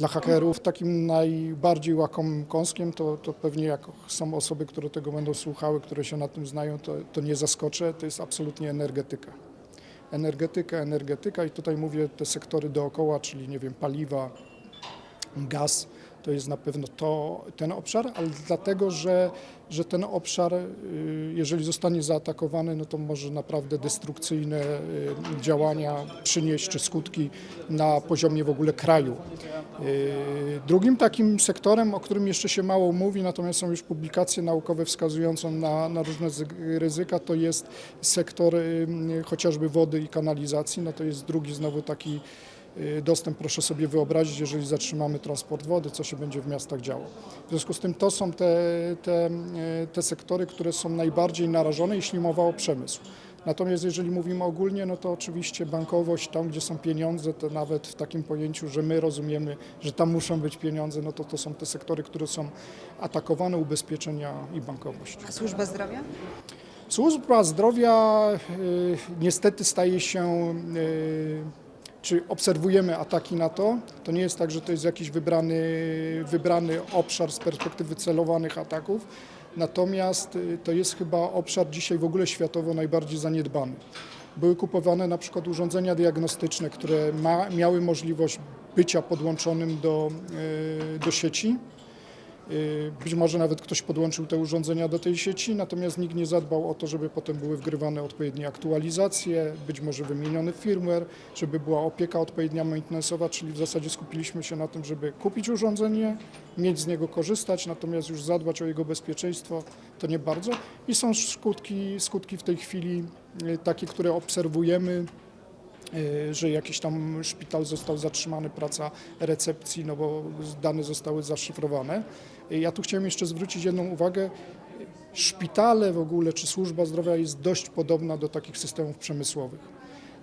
Dla hakerów takim najbardziej łakomym kąskiem to, to pewnie jak są osoby, które tego będą słuchały, które się na tym znają, to, to nie zaskoczę, to jest absolutnie energetyka. Energetyka, energetyka i tutaj mówię te sektory dookoła, czyli nie wiem, paliwa, gaz, to jest na pewno to, ten obszar, ale dlatego, że, że ten obszar, y, jeżeli zostanie zaatakowany, no to może naprawdę destrukcyjne y, działania przynieść czy skutki na poziomie w ogóle kraju. Y, Drugim takim sektorem, o którym jeszcze się mało mówi, natomiast są już publikacje naukowe wskazujące na, na różne ryzyka, to jest sektor chociażby wody i kanalizacji. No to jest drugi znowu taki dostęp, proszę sobie wyobrazić, jeżeli zatrzymamy transport wody, co się będzie w miastach działo. W związku z tym to są te, te, y, te sektory, które są najbardziej narażone, jeśli mowa o przemysł. Natomiast jeżeli mówimy ogólnie, no to oczywiście bankowość, tam gdzie są pieniądze, to nawet w takim pojęciu, że my rozumiemy, że tam muszą być pieniądze, no to to są te sektory, które są atakowane, ubezpieczenia i bankowość. A służba zdrowia? Służba zdrowia y, niestety staje się, y, czy obserwujemy ataki na to. To nie jest tak, że to jest jakiś wybrany, wybrany obszar z perspektywy celowanych ataków. Natomiast y, to jest chyba obszar dzisiaj w ogóle światowo najbardziej zaniedbany. Były kupowane na przykład urządzenia diagnostyczne, które ma, miały możliwość bycia podłączonym do, y, do sieci. Y, Być może nawet ktoś podłączył te urządzenia do tej sieci, natomiast nikt nie zadbał o to, żeby potem były wgrywane odpowiednie aktualizacje, być może wymieniony firmware, żeby była opieka odpowiednia maintenance'owa, czyli w zasadzie skupiliśmy się na tym, żeby kupić urządzenie, mieć z niego korzystać, natomiast już zadbać o jego bezpieczeństwo to nie bardzo. I są skutki, skutki w tej chwili y, takie, które obserwujemy, że jakiś tam szpital został zatrzymany, praca recepcji, no bo dane zostały zaszyfrowane. Y, Ja tu chciałem jeszcze zwrócić jedną uwagę. Szpitale w ogóle, czy służba zdrowia jest dość podobna do takich systemów przemysłowych.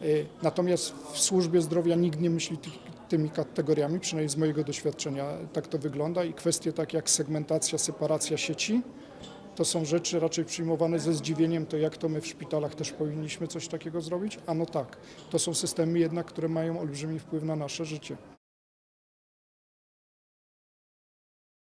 Y, Natomiast w służbie zdrowia nikt nie myśli ty- tymi kategoriami, przynajmniej z mojego doświadczenia tak to wygląda i kwestie takie jak segmentacja, separacja sieci, to są rzeczy raczej przyjmowane ze zdziwieniem, to jak to my w szpitalach też powinniśmy coś takiego zrobić? A no tak, to są systemy jednak, które mają olbrzymi wpływ na nasze życie.